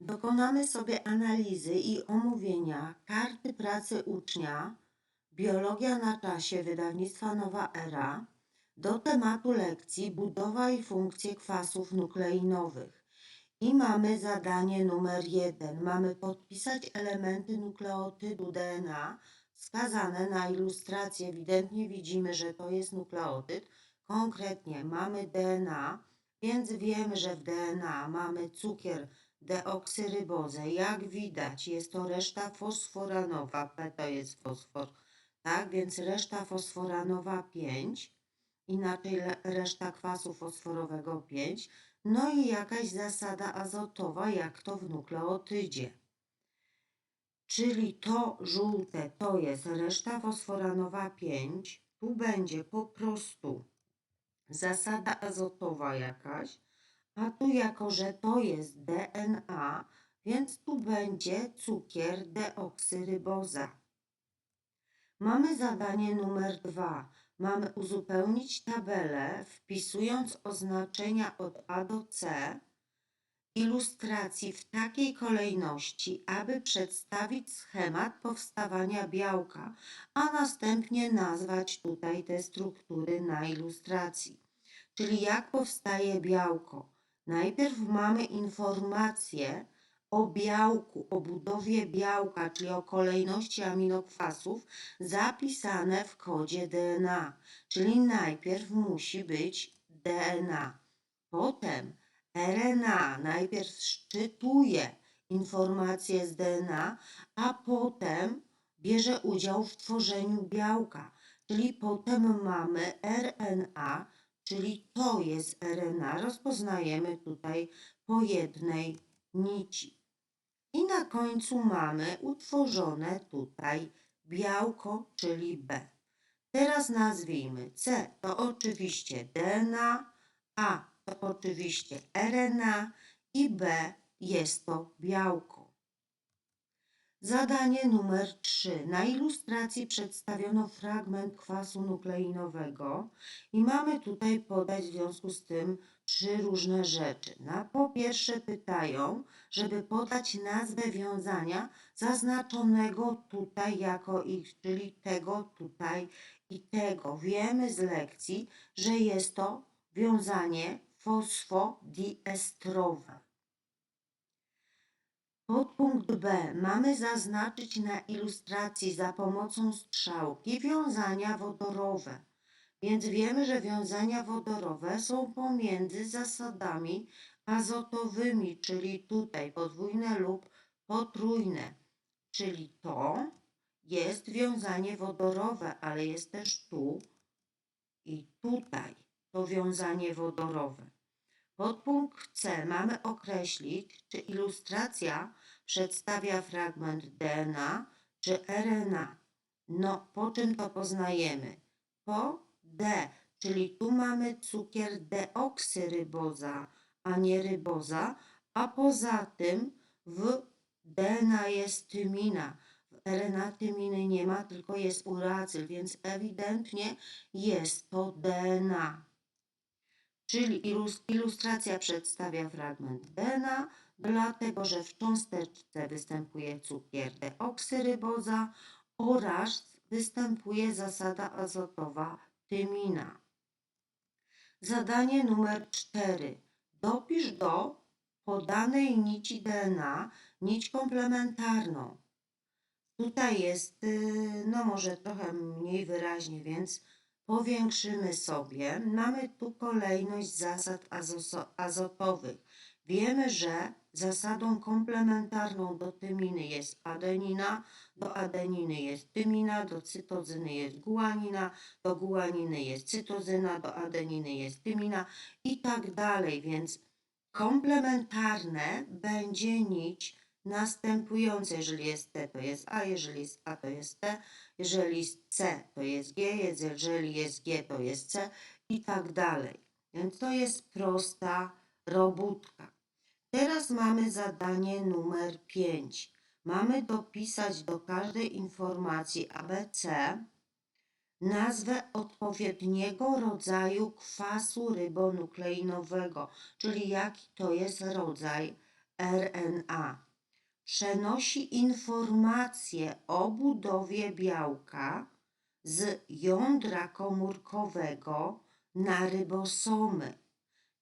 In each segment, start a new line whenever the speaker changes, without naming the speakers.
Dokonamy sobie analizy i omówienia karty pracy ucznia Biologia na czasie wydawnictwa Nowa Era do tematu lekcji Budowa i funkcje kwasów nukleinowych. I mamy zadanie numer jeden. Mamy podpisać elementy nukleotydu DNA wskazane na ilustracji. Ewidentnie widzimy, że to jest nukleotyd. Konkretnie mamy DNA, więc wiemy, że w DNA mamy cukier deoksyrybozę. Jak widać, jest to reszta fosforanowa. P to jest fosfor. Tak, więc reszta fosforanowa 5, inaczej reszta kwasu fosforowego 5, no i jakaś zasada azotowa, jak to w nukleotydzie. Czyli to żółte to jest reszta fosforanowa 5, tu będzie po prostu zasada azotowa jakaś, a tu jako, że to jest DNA, więc tu będzie cukier deoksyryboza. Mamy zadanie numer dwa. Mamy uzupełnić tabelę, wpisując oznaczenia od A do C ilustracji w takiej kolejności, aby przedstawić schemat powstawania białka, a następnie nazwać tutaj te struktury na ilustracji. Czyli jak powstaje białko? Najpierw mamy informację o białku, o budowie białka, czyli o kolejności aminokwasów zapisane w kodzie DNA. Czyli najpierw musi być DNA. Potem RNA najpierw szczytuje informacje z DNA, a potem bierze udział w tworzeniu białka. Czyli potem mamy RNA, czyli to jest RNA. Rozpoznajemy tutaj po jednej nici. I na końcu mamy utworzone tutaj białko, czyli B. Teraz nazwijmy C to oczywiście DNA, A to oczywiście RNA i B jest to białko. Zadanie numer 3. Na ilustracji przedstawiono fragment kwasu nukleinowego i mamy tutaj podać w związku z tym trzy różne rzeczy. Na po pierwsze pytają, żeby podać nazwę wiązania zaznaczonego tutaj jako ich, czyli tego tutaj i tego. Wiemy z lekcji, że jest to wiązanie fosfodiestrowe. Podpunkt B mamy zaznaczyć na ilustracji za pomocą strzałki wiązania wodorowe. Więc wiemy, że wiązania wodorowe są pomiędzy zasadami azotowymi, czyli tutaj podwójne lub potrójne. Czyli to jest wiązanie wodorowe, ale jest też tu i tutaj to wiązanie wodorowe. Podpunkt C mamy określić, czy ilustracja przedstawia fragment DNA czy RNA. No, po czym to poznajemy? Po D, czyli tu mamy cukier deoksyryboza, a nie ryboza, a poza tym w DNA jest tymina. W RNA tyminy nie ma, tylko jest uracyl, więc ewidentnie jest to DNA. Czyli ilus- ilustracja przedstawia fragment DNA, dlatego że w cząsteczce występuje cukier deoksyryboza oraz występuje zasada azotowa tymina. Zadanie numer 4. Dopisz do podanej nici DNA nić komplementarną. Tutaj jest, y, no może trochę mniej wyraźnie, więc powiększymy sobie. Mamy tu kolejność zasad azotowych. Wiemy, że zasadą komplementarną do tyminy jest adenina, do adeniny jest tymina, do cytozyny jest guanina, do guaniny jest cytozyna, do adeniny jest tymina i tak dalej. Więc komplementarne będzie nić następujące. Jeżeli jest T, to jest A, jeżeli jest A, to jest T, jeżeli jest C, to jest G, jeżeli jest G, to jest C i tak dalej. Więc to jest prosta robótka. Teraz mamy zadanie numer 5. Mamy dopisać do każdej informacji ABC nazwę odpowiedniego rodzaju kwasu rybonukleinowego, czyli jaki to jest rodzaj RNA. Przenosi informacje o budowie białka z jądra komórkowego na rybosomy.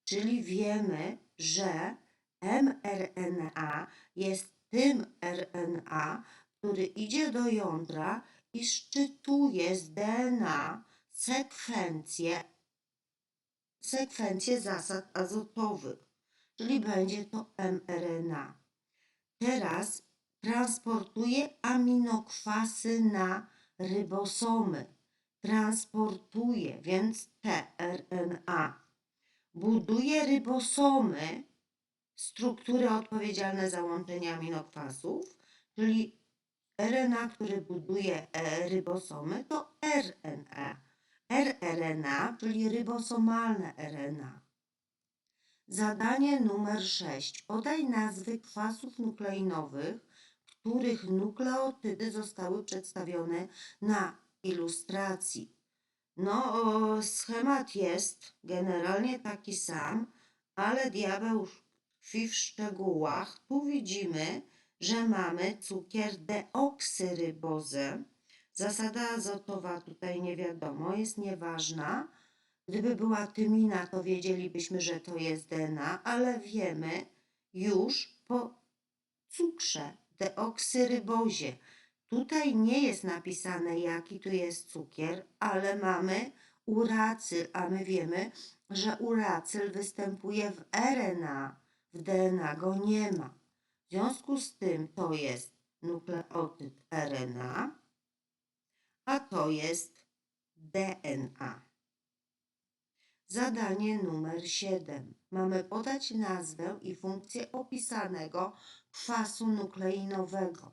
Czyli wiemy, że mRNA jest tym RNA, który idzie do jądra i szczytuje z DNA sekwencję, sekwencję zasad azotowych, czyli będzie to mRNA. Teraz transportuje aminokwasy na rybosomy. Transportuje więc tRNA. Buduje rybosomy, struktury odpowiedzialne za łączenie aminokwasów, czyli RNA, który buduje e, rybosomy, to RNA. rRNA, czyli rybosomalne RNA. Zadanie numer 6. Podaj nazwy kwasów nukleinowych, których nukleotydy zostały przedstawione na ilustracji. No, schemat jest generalnie taki sam, ale diabeł tkwi w szczegółach. Tu widzimy, że mamy cukier deoksyrybozę. Zasada azotowa tutaj nie wiadomo, jest nieważna. Gdyby była tymina, to wiedzielibyśmy, że to jest DNA, ale wiemy już po cukrze, deoksyrybozie. Tutaj nie jest napisane, jaki tu jest cukier, ale mamy uracyl, a my wiemy, że uracyl występuje w RNA, w DNA go nie ma. W związku z tym to jest nukleotyd RNA, a to jest DNA. Zadanie numer 7. Mamy podać nazwę i funkcję opisanego kwasu nukleinowego.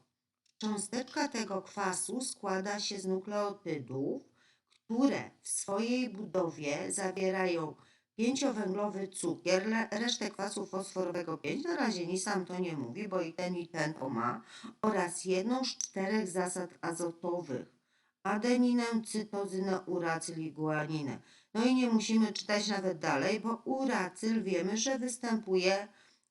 Cząsteczka tego kwasu składa się z nukleotydów, które w swojej budowie zawierają pięciowęglowy cukier, resztę kwasu fosforowego 5, na razie ni sam to nie mówi, bo i ten i ten to ma, oraz jedną z czterech zasad azotowych, adeninę, cytozynę, uracyl i guaninę. No i nie musimy czytać nawet dalej, bo uracyl wiemy, że występuje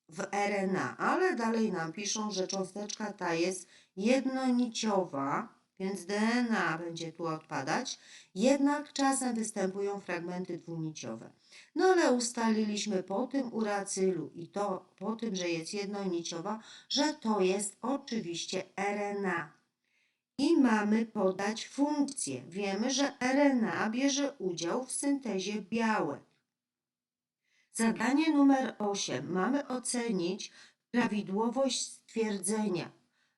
w RNA, ale dalej nam piszą, że cząsteczka ta jest jednoniciowa, więc DNA będzie tu odpadać, jednak czasem występują fragmenty dwuniciowe. No ale ustaliliśmy po tym uracylu i to po tym, że jest jednoniciowa, że to jest oczywiście RNA. I mamy podać funkcję. Wiemy, że RNA bierze udział w syntezie białek. Zadanie numer 8. Mamy ocenić prawidłowość stwierdzenia.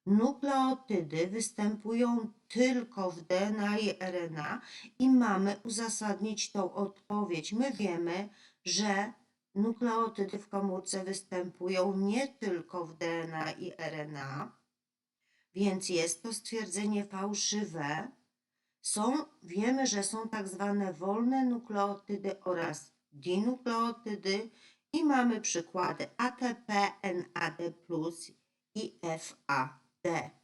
Nukleotydy występują tylko w DNA i RNA i mamy uzasadnić tą odpowiedź. My wiemy, że nukleotydy w komórce występują nie tylko w DNA i RNA, więc jest to stwierdzenie fałszywe. Są, wiemy, że są tak zwane wolne nukleotydy oraz dinukleotydy i mamy przykłady ATP, NAD+, i FAD.